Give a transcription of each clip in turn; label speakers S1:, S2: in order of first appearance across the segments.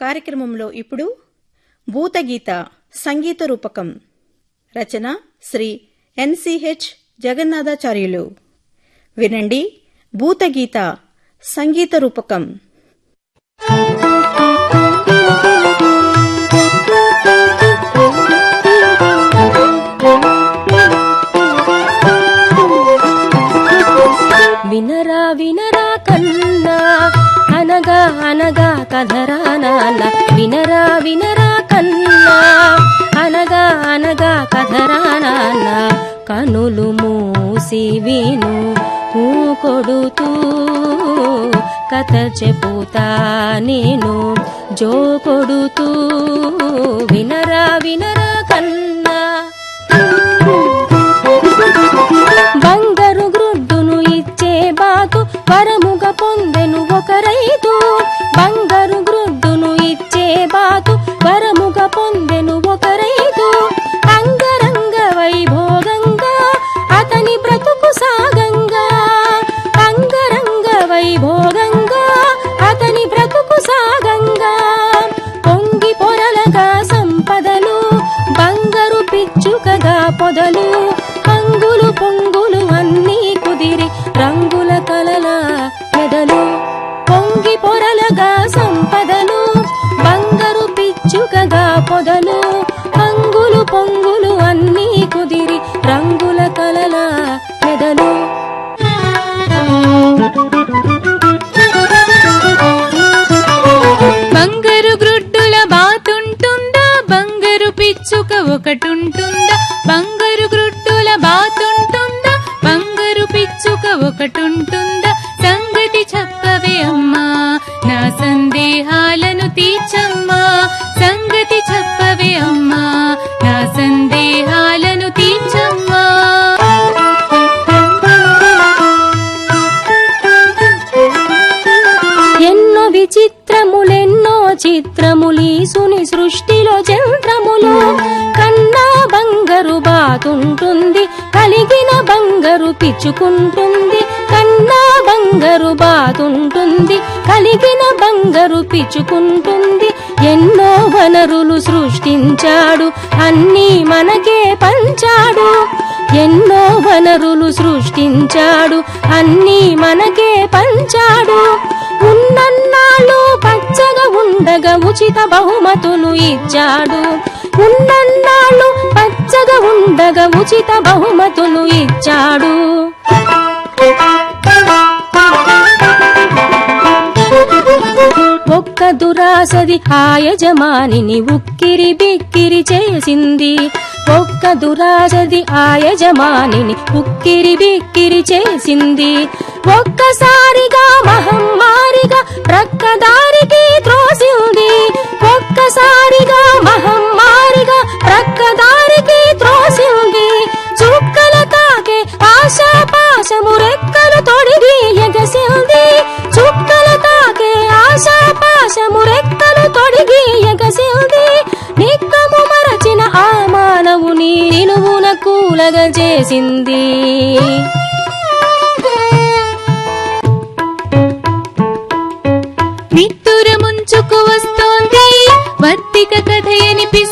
S1: కార్యక్రమంలో ఇప్పుడు భూతగీత సంగీత రూపకం. రచన శ్రీ ఎన్సిహెచ్ జగన్నాథాచార్యులు. వినండి భూతగీత సంగీత రూపకం.
S2: వినరా వినరా కన్నా అనగా అనగా కథరా నాన్న వినరా వినరా కన్నా. అనగా అనగా కథరా నాన్న కనులు మూసి విను ఊ కొడుతూ. కథ చెబుతా నేను జో కొడుతూ. వినరా వినరా కన్నా. పొందెను ఒక రైతు బంగారు గ్రుడ్డును ఇచ్చే బాతు వరముగా పొందెను ఒక రైతు. అంగరంగ వైభోగంగా అతని బ్రతుకు సాగంగా. అంగరంగ వైభోగంగా అతని బ్రతుకు సాగంగా. పొంగి పొరలగా సంపదలు బంగారు పిచ్చుకగా పొదలు
S3: చూపించుకుంటుంది.
S2: ఎన్నో వనరులు సృష్టించాడు. అన్నీ మనకే పంచాడు. ఎన్నో వనరులు సృష్టించాడు. అన్నీ మనకే పంచాడు. ఉన్నన్నాళ్ళు పచ్చగా ఉండగా ఉచిత బహుమతులు ఇచ్చాడు. ఉన్నన్నాళ్ళు పచ్చగా ఉండగా ఉచిత బహుమతులు ఇచ్చాడు. ఒక్క దురాసది ఆ యజమానిని ఉక్కిరి బిక్కిరి చేసింది. ఒక్క దురాసది ఆ యజమానిని ఉక్కిరి బిక్కిరి చేసింది. ఒక్కసారిగా మహమ్మారిగా ప్రక్కదారికి త్రోసింది. ఒక్కసారిగా మహమ్మారిగా ప్రక్కదారికి త్రోసింది. చుక్కల తాకే ఆశాపాశము రెక్కలు తొడిగి ఎగసింది. ఆకాశపాశము రెక్కలు తొడిగి ఎగసింది నిక్కము మరచిన ఆ మానవుని నిలువున కూలగ చేసింది.
S3: నిత్తుర ముంచుకు వస్తోంది వర్తిక కథ అనిపిస్తోంది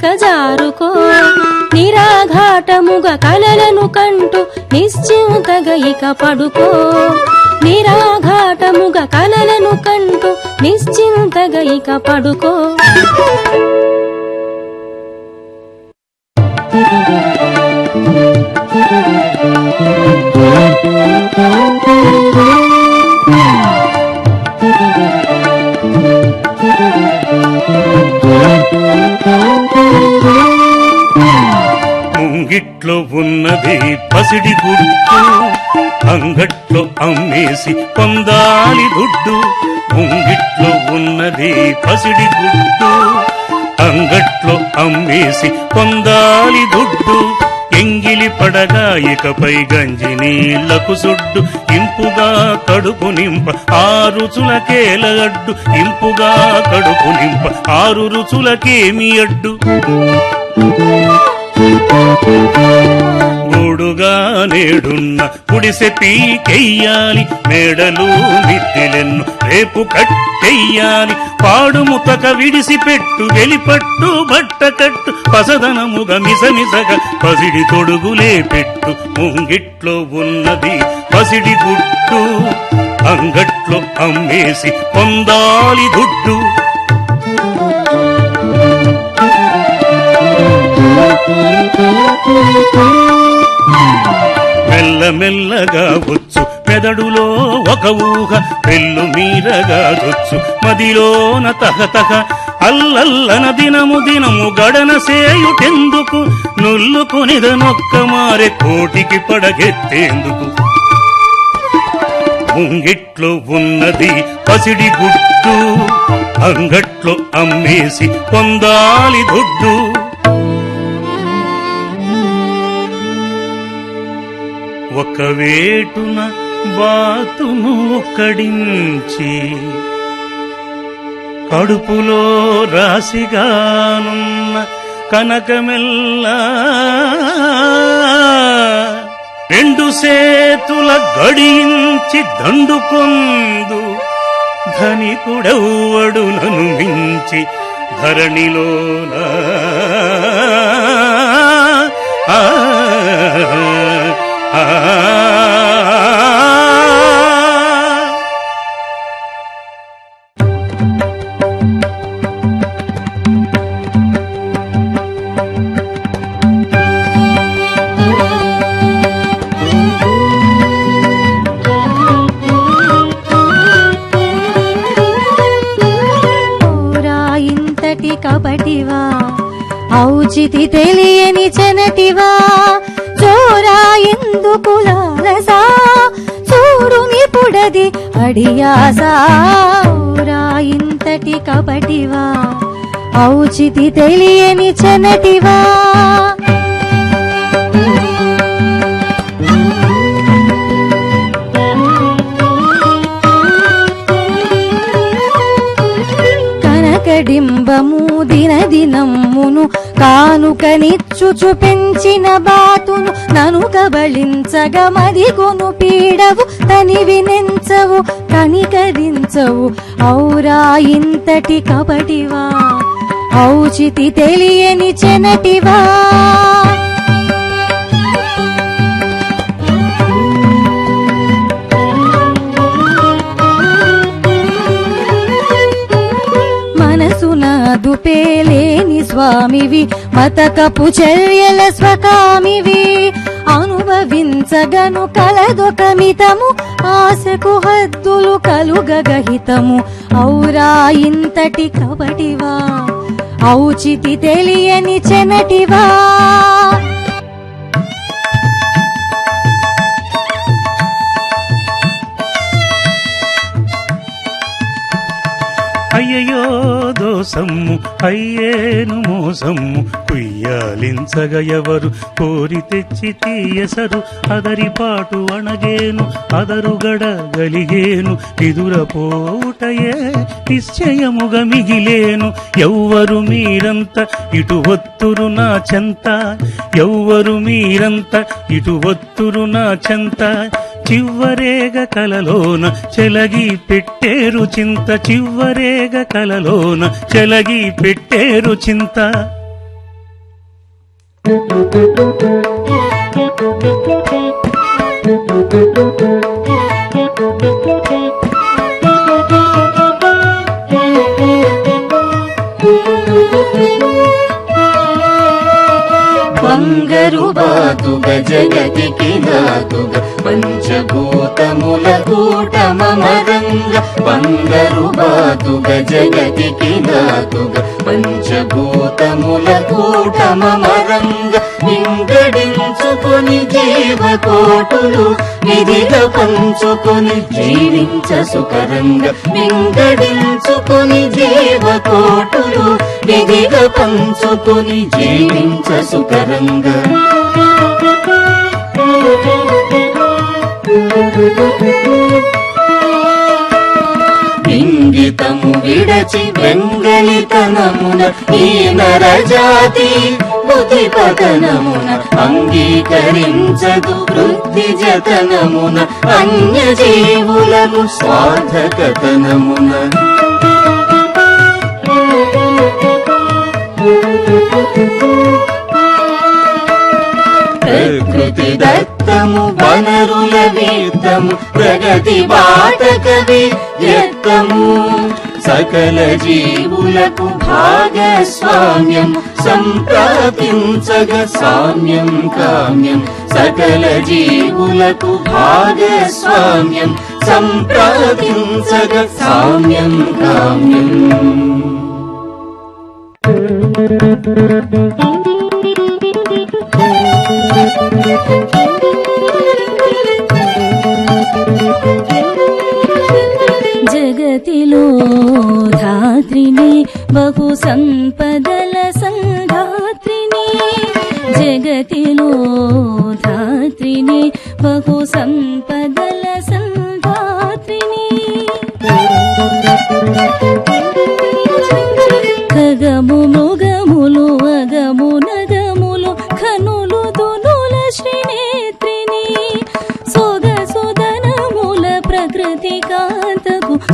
S2: ఇక జారుకో నిరాఘాటముగా కలలను కంటూ నిశ్చింతగా ఇక పడుకో. నిరాఘాటముగా కలలను కంటూ నిశ్చింతగా ఇక పడుకో.
S4: ముంగిట్లో ఉన్నది పసిడి గుడ్డు. అంగట్లో అమ్మేసి పొందాలి దుడ్డు ముంగిట్లో ఉన్నది పసిడి గుడ్డు. అంగట్లో అమ్మేసి పొందాలి దుడ్డు ఎంగిలి పడగా ఇకపై గంజి నీళ్ళకు సుడ్డు. ఇంపుగా కడుపు నింప ఆరు రుచులకేలగడ్డు ఇంపుగా కడుపు నింప ఆరు రుచులకేమి అడ్డు? గూడుగా నేడున్న గుడిసె పీకెయ్యాలి మేడలు మిద్దెలెన్ను రేపు కట్టెయ్యాలి. పాడుముతక విడిసిపెట్టు వెలిపట్టు బట్ట కట్టు పసదనముగ మిసమిసగ పసిడి తొడుగులే పెట్టు. ముంగిట్లో ఉన్నది పసిడి గుట్టు అంగట్లో అమ్మేసి పొందాలి దుడ్డు మెల్లమెల్లగా వచ్చు మెదడులో ఒక ఊహ పెళ్ళు మీరగా దొచ్చు మదిలోన తహతహ అల్లల్లన దినము దినము గడన సేయుటెందుకు? నుల్లుకునిదనొక్క మారే కోటికి పడగెత్తేందుకు? ముంగిట్లో ఉన్నది పసిడి గుడ్డు అంగట్లో అమ్మేసి పొందాలి దుడ్డు. ఒక వేటున బాతును ఒక్కడించి కడుపులో రాశిగానున్న కనకమెల్లా రెండు సేతుల గడించి దండుకొందు ధనికుడెవ్వడు నను మించి ధరణిలోన. ఆ,
S5: ఔచితి తెలియని చెనటివా? చోరా ఎందుకు లాలసా చూడు నిపుడది అడియాసారా ఇంతటి కపటివా? ఔచితి తెలియని చెనటివా? కనకడింబము దిన దినమ్మును కానుకనిచ్చు చూపించిన బాతును నను కబళించగ మదిగొను పీడవు తని వినించవు కనికరించవు ఔరా ఇంతటి కబటివా ఔచితి తెలియని చెనటివా? మనసు నాదు పేలే స్వామివి మతకపు చర్యల స్వకామివి అనుభవించగను కలదొకమితము ఆశకు హద్దులు కలుగగహితము. ఔరా ఇంతటి కబటివా ఔచితి తెలియని చెనటివా?
S4: అయ్యయ్యో! దోసమ్ము అయ్యేను మోసము. కుయ్యాలించగ ఎవరు? కోరి తెచ్చి తీయసరు. అదరిపాటు అణగేను అదరుగడ గలిగేను ఎదురపోవుటయే నిశ్చయముగ మిగిలేను. ఎవ్వరు మీరంత ఇటు ఒత్తురు నా చెంత. ఎవ్వరు మీరంత ఇటు ఒత్తురు నా చెంత. చివ్వరేగ కలలోన చెలగి పెట్టేరు చింత చివ్వరేగ కలలోన చెలగి పెట్టేరు చింత
S6: Thank you. బాతుగ జగతికి నాతుగ పంచభూతముల కూటమరంగ బంగరు బాతుగ జగతికి నాతుగ పంచభూతముల కూటమరంగ వింగడించుకొని జీవకోటులు విధిగా పంచుకొని జీవించ సుకరంగ వింగడించుకొని జీవకోటులు విధిగా పంచుకొని జీవించ సుకరంగా ఇంగితము విడచి వెంగలితనమున ఈ నరజాతి బుద్ధి పతనమున అంగీకరించదు వృద్ధి జతనమున అన్య జీవులను స్వార్థకతనమున ప్రకృతి దత్తము వనరుల వీతము ప్రగతి బాటకవి ఎత్తము సకల జీవులకు భాగస్వామ్యం సంప్రాపించగ సామ్యం కామ్యం. సకల జీవులకు భాగస్వామ్యం సంప్రాపించగ సామ్యం కామ్యం.
S7: జగతిలో ధాత్రిని బహు సంపదల సంధాత్రిని. జగతిలో ధాత్రిని బహు సంపదల సంధాత్రిని.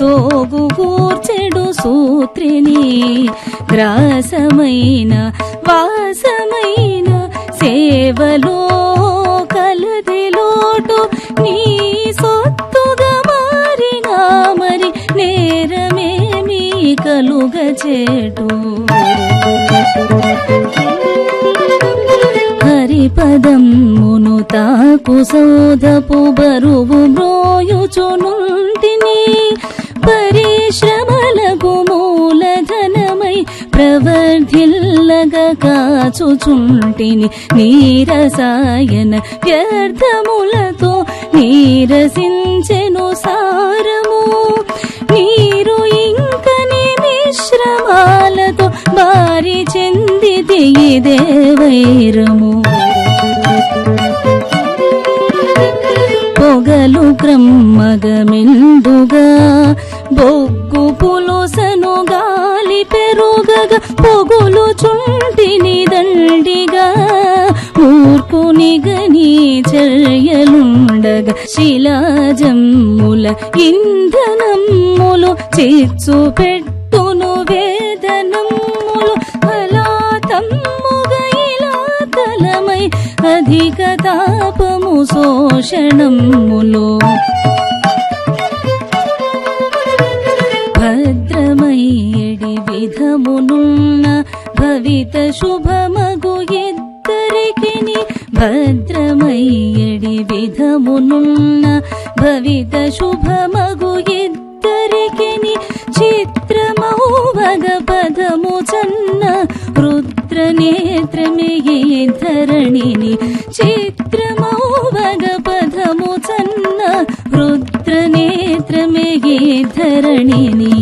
S7: కాంతకు సోగు కూర్చెడు సూత్రిని గ్రాసమైన వాసమైన సేవలో కలది లోటు నీ సొత్తుగా మారినా మరి నేరమేమీ కలుగచేటు హరిపదమ్మును తాకు సోదపు బరువు మ్రోయుచునుంటిని పరిశ్రమలకు మూలధనమై ప్రవర్ధిల్లగ కాచుచుంటిని నీరసాయన వ్యర్థములతో నీరసించెను సారము. నీరు ఇంకని మిశ్రమాలతో బారి చెందితే ఇదే వైరము. పొగలు క్రమ్మగమిందుగా బొగ్గు పులుసను గాలి పెరుగగా పొగులు చుంటిని దండిగా మూర్ఖుని గని చర్యలుండగా శిలాజమ్ముల ఇంధనమ్ములు చిచ్చు పెట్టును వేదనమ్ములు అలా తమ్ముగ ఇలా కలమై అధిక తాపము శోషణములో విధమునున్న భవిత శుభమగు ఇద్దరికిని భద్రమయ్యడి విధమునున్న భవిత శుభమగు ఇద్దరికిని చిత్రమౌ భగ పదము చన్న రుద్ర నేత్రమే ధరణిని చిత్రమౌ భగ పదము చన్న రుద్ర నేత్రమే ధరణిని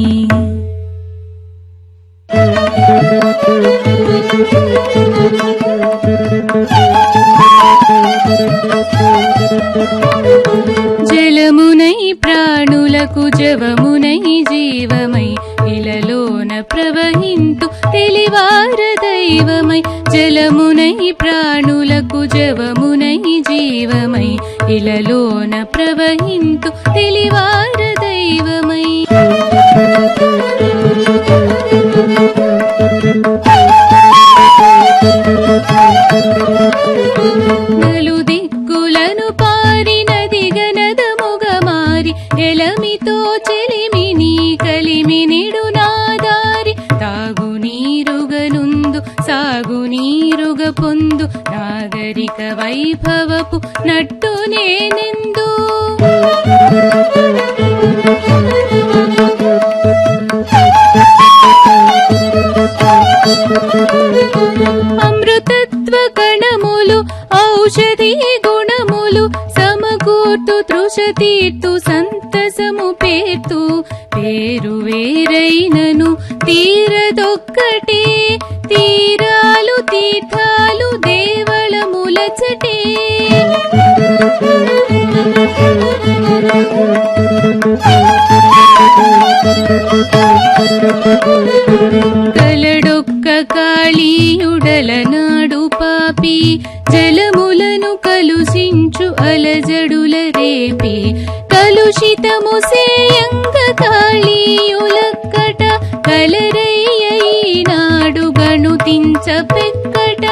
S3: జలమునై ప్రాణులకు జవమునై జీవమై ఇలలోన ప్రవహింతు తెలివార దైవమై జలమునై ప్రాణులకు జవమునై జీవమై ఇలలోన ప్రవహింతు తెలివార దైవమై వైభవపు నట్టు నేనెందు? అమృతత్వ కణములు ఔషధి గుణములు సమకూర్తు తృష కలుషితము సేయంగ కాళీయులక్కట కలరయ్యనాడు గణుతించ పెక్కట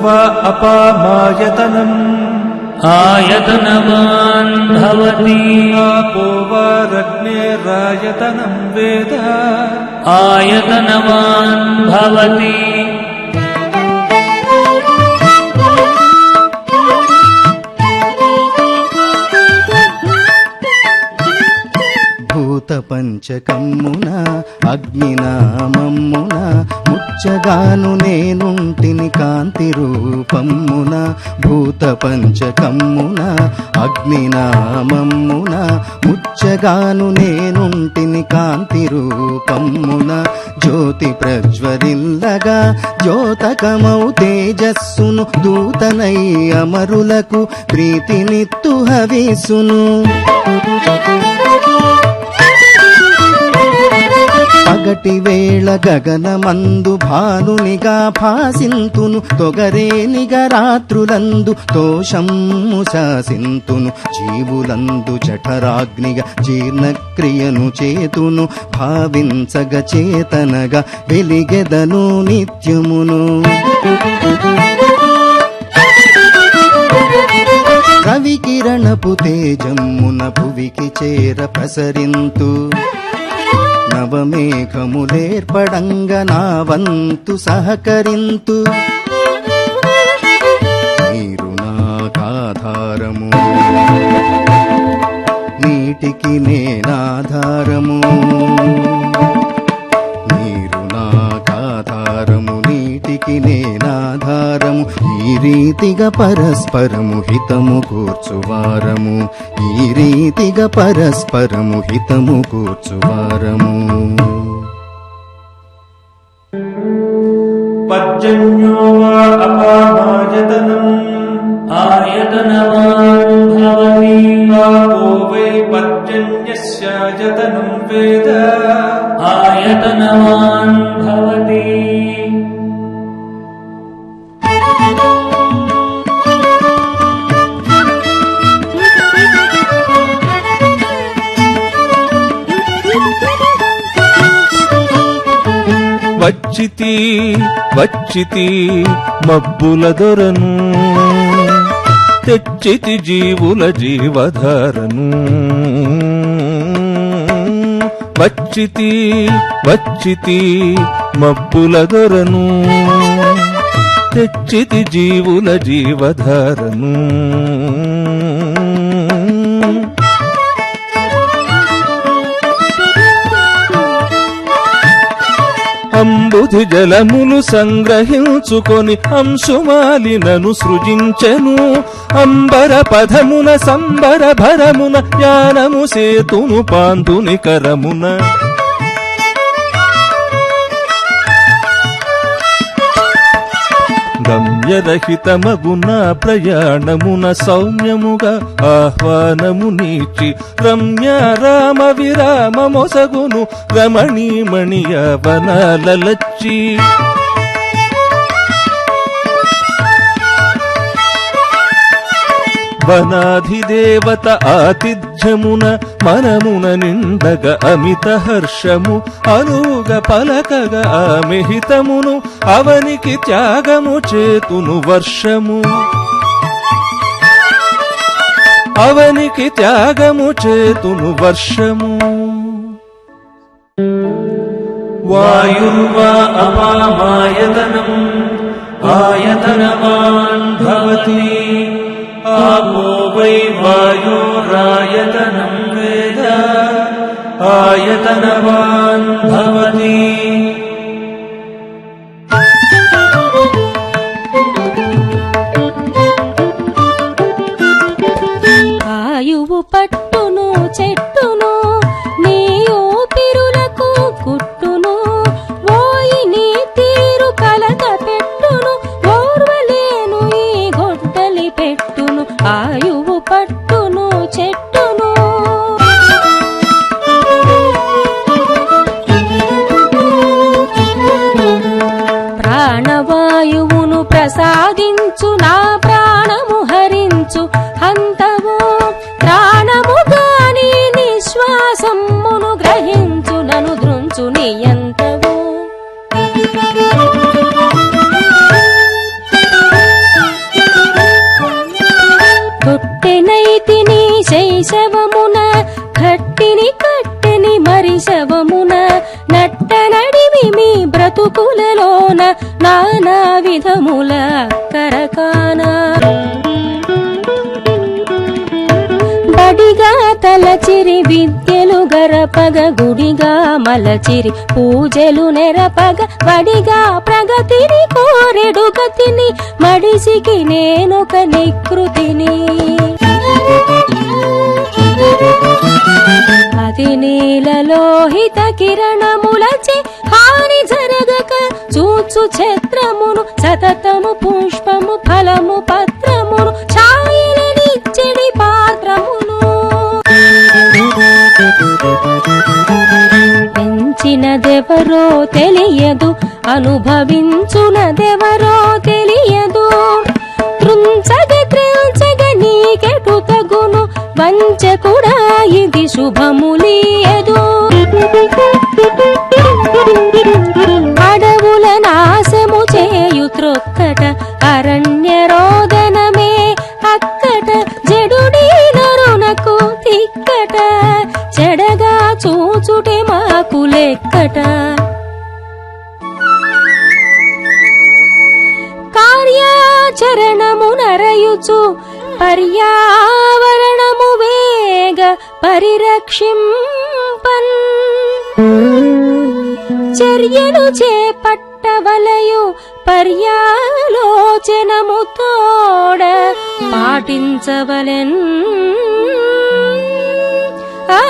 S8: अग्निर्वा अपामायतनम्।
S9: आयतनवान् भवति।
S8: आपो वा रग्नेरायतनम् वेद।
S9: आयतनवान् भवति
S10: పంచకమ్మున అగ్నినామమ్మున ముచ్చగాను నేనుంటిని కాంతి రూపమ్మున భూత పంచకమ్మున అగ్నినామమ్మున ముచ్చగాను నేనుంటిని కాంతి రూపమ్మున జ్యోతి ప్రజ్వరిల్లగా జ్యోతకమౌ తేజస్సును దూతనై అమరులకు ప్రీతినిత్తు హవిసును. పగటి వేళ గగనమందు భానునిగా భాసింతును తొగరేనిగా రాత్రులందు తోషమ్ము శాసింతును జీవులందు జఠరాగ్నిగా జీర్ణక్రియను చేతును భావించగ చేతనగా వెలిగెదను నిత్యమును. రవికిరణపు తేజమ్మున భువికి చేర ప్రసరింతు. నవమేఘములేర్పడంగ నా వంతు సహకరింతు. నీరు నాకాధారము నీటికి నేనాధారము రీతిగా పరస్పరము హితము కూర్చువారము. ఈ రీతిగా పరస్పరము హితము కూర్చువారము.
S8: పర్జన్యో
S9: వా భవతి
S8: వచ్చితి వచ్చితి మబ్బుల దొరను. తెచ్చితి జీవుల జీవధారను. వచ్చితి వచ్చితి మబ్బుల దొరను. తెచ్చితి జీవుల జీవధారను. అంబుధి జలములు సంగ్రహించుకొని అంశుమాలినను సృజించెను. అంబర పదమున సంబర భరమున జ్ఞానము సేతును పాంతుని కరమున. భయరహితమగు నా ప్రయాణమున సౌమ్యముగా ఆహ్వానము నీచి రమ్య రామ విరామ మొసగును రమణీమణియ వనాలలచ్చి వనాధిదేవత ఆతిథ్యమున మనమున నిండగ అమిత హర్షము అనువుగ పలకగ ఆమిహితమును అవనికి త్యాగము చేతును వర్షము. అవనికి త్యాగము చేతును వర్షము. వాయుర్వా అపామాయతనం ఆయతనవాన్ భవతి. आपो वै वायुरायतनं वेद
S2: आयतनवा విధముల కరకానా. బడిగా తలచిరి విద్యలు గరపగ గుడిగా మలచిరి పూజలు నెరపగ వడిగా ప్రగతిని కోరెడు గతిని మడిసికి నేనొక నికృతిని. అది నీలలోహిత కిరణములచే హాని జరగక చూచు క్షేత్రమును సతతము పుష్పము ఫలము పత్రమును ఛాయలనిచ్చడి పాత్రమును. పెంచినదెవరో తెలియదు అనుభవించునదెవరో తెలియదు ప్రపంచ కూడా ఇది శుభములియదు అడవుల నాశము చేయు త్రొక్కట అరణ్య రోదనమే అక్కట. జడుడి నరునకు తిక్కట చెడగా చూచుటే మాకు లెక్కట. కార్యాచరణము నరయుచు పర్యావరణము వేగ పరిరక్షింపన్. చర్యలు చేపట్టవలయు పర్యాలోచనము తోడ పాటించవలెన్. ఆ.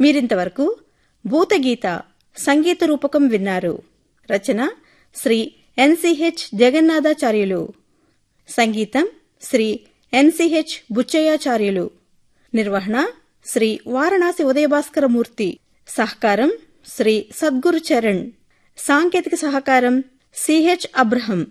S1: మీరింతవరకు భూతగీత సంగీత రూపకం విన్నారు. రచన శ్రీ ఎన్సిహెచ్ జగన్నాథాచార్యులు. సంగీతం శ్రీ ఎన్సిహెచ్ బుచ్చయ్యాచార్యులు. నిర్వహణ శ్రీ వారణాసి ఉదయభాస్కరమూర్తి. సహకారం శ్రీ సద్గురు చరణ్ సాంకేతిక సహకారం సిహెచ్ అబ్రహం.